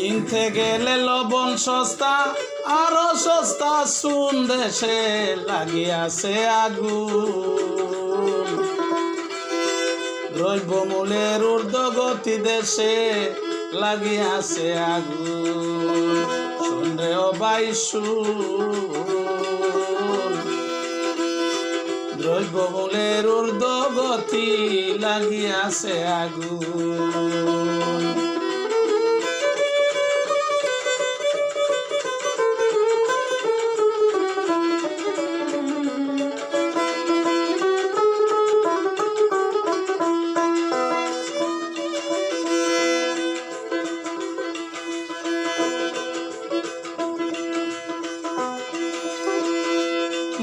কিনতে গেলে লবণ সস্তা, আরও সস্তা শুন দেশে লাগিয়াছে আগুন। দ্রব্যমূল্যের ঊর্ধ্বগতি দেশে লাগিয়াছে আগুন। শুনরে বাইশু। দ্রব্যমূল্যের ঊর্ধ্বগতি লাগিয়াছে আগুন।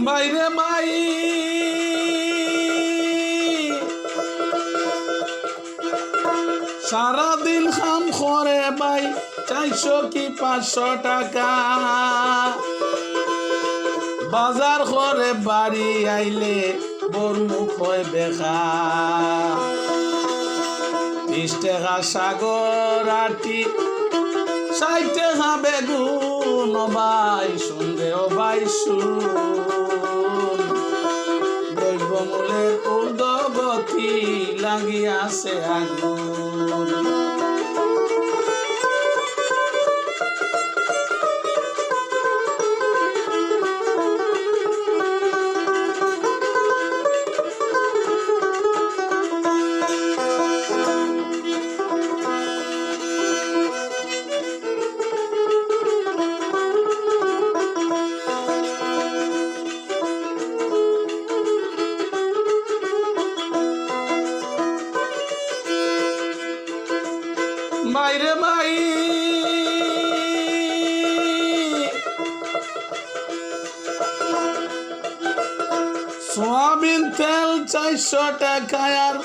বাইরে বাই সারাদিন খাম করে বাই চারশো কি পাঁচশো টাকা? বাজার করে বাড়ি আইলে বোর মুখ হয় বেখা বিশ টাকা সাগর আটি, ষাট টাকা বেগুন বাই শুনবে ও শুন দ্রব্যমূল্যের লাগিয়াছে আগুন। বাইরে বাই সোয়াবিন তেল চারশো টাকা আর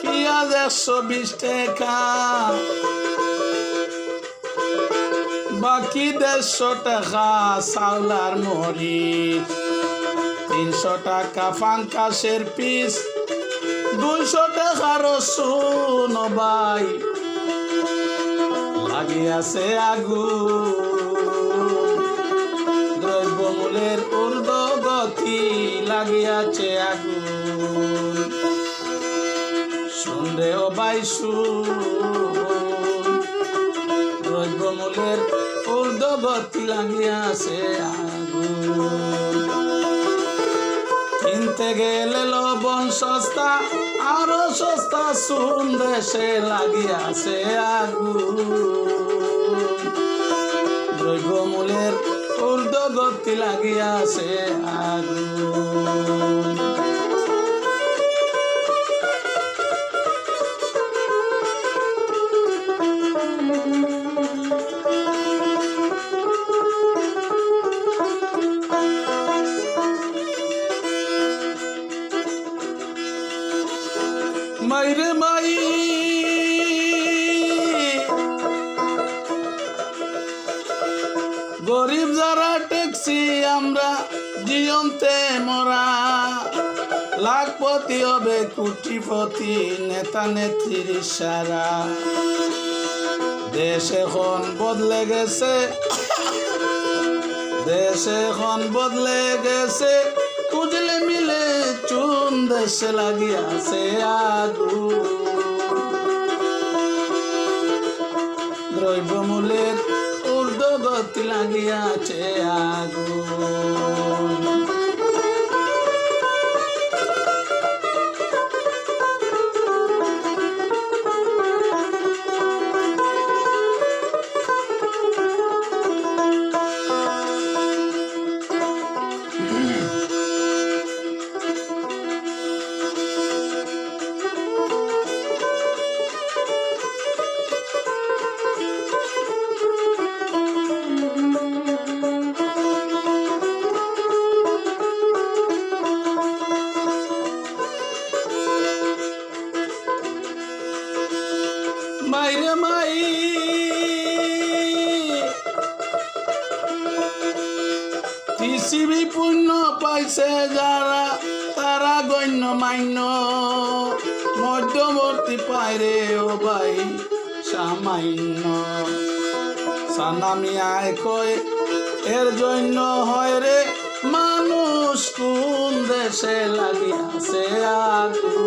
পেঁয়াজ একশো বিশ টাকা। বাকি দেড়শো টাকা চাউল আর মরিচ। তিনশো টাকা ফাঙ্কাসের পিস। দুইশো টাকা রসুন ভাই। লাগিয়াছে আগুন। দ্রব্যমূল্যের ঊর্ধ্বগতি লাগিয়াছে আগুন। শুনরে ও বাইশু দ্রব্যমূল্যের ঊর্ধ্বগতি লাগিয়াছে আগুন। কিনতে গেলে লবণ সস্তা আরও সস্তা শুন দেশে লাগিয়াছে আগু দ্রব্যমূল্যের ঊর্ধ্বগতি লাগিয়াছে আগুন। মাইরে মাই। গরিব যারা ট্যাক্সি আমরা জিয়ন্তে মরা। লাখপতি হবে কোটিপতি, নেতা নেত্রীর সারা দেশ এখন বদলে গেছে। দেশ এখন বদলে গেছে। মিলে চুন দেশ লাগিয়াছে আগুন দ্রব্যমূল্যের ঊর্ধ্বগতি লাগিয়াছে আগুন পৃথিবী পুণ্য পাইছে যারা, তারা গণ্য মান্য। মধ্যবর্তী পায়রে ও ভাই, সামান্য। সানামিয়ায় কয় এর জন্য হয় রে, মানুষ কোন দেশে লাগিয়াছে আগুন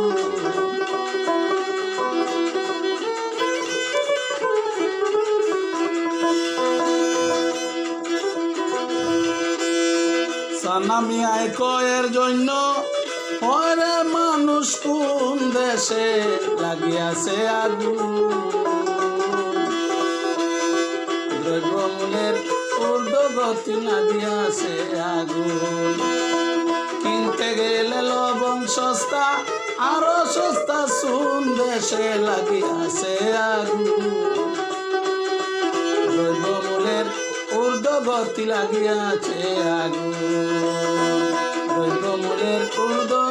সানামিয়ায় কয়ের জন্য। ওরে মানুষ কোন দেশে লাগিয়াছে আগুন? দ্রব্যমূলের ঊর্ধ্বগতি লাগিয়াছে আগুন। কিনতে গেলে লবণ সস্তা, আরও সস্তা শুন দেশে লাগিয়াছে আগুন? ঊর্ধ্বগতি লাগিয়াছে আগুন। দ্রব্যমূলের ঊর্ধ্বগতি